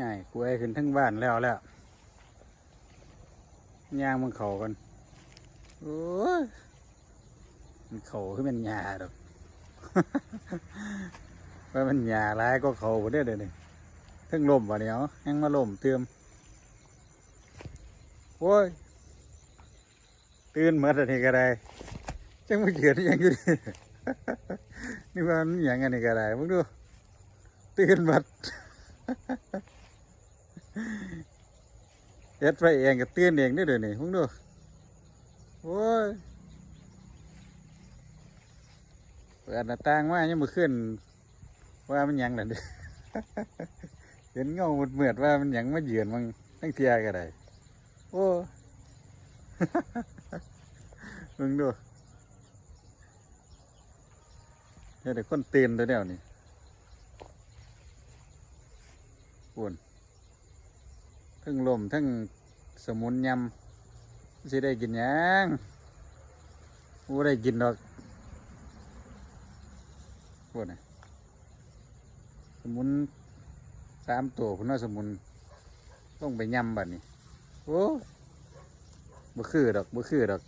ง่ายกล้วยขึ้นทั้งบ้านแล้วแล้วย่างมันเข่ากันโอ้ยมันเข่าขึ้นเป็นหญ้าดอกว่ามันหญ้าร้ายก็เข่าบ่ได้เดี๋ยวนี้ทั้งลมบ่เนี้ยยังมาลมเติมโอ้ยตื่นเมือนอันนี้ก็ได้จังไมาเขียนยังอยู่ดินี่ว่ามันอย่างอันนี้ก็ได้มึงดูตื่นหมัด เอ็ดไปเองก็ตื่นเองได้เดี๋ยวนี้มึงดูโอ้ยเปิดหน้าต่างมายังมือขึ้นว่ามันยังล่ะเด้เห็นเงาเหมือดว่ามันยังมาเยือนมังทั้งเทียก็ได้โอ้มึงดูเฮ็ดให้คนเตื่นตัวเดียวนี่ปุ่น ทั้งลมทั้งสมุนยำสิได้กินยังบ่ได้กินดอกพวกนน่ะสมุนสามตัวคุณน่าสมุนต้องไปยำบัดนี้โอ้บ่คือดอกบ่คือดอก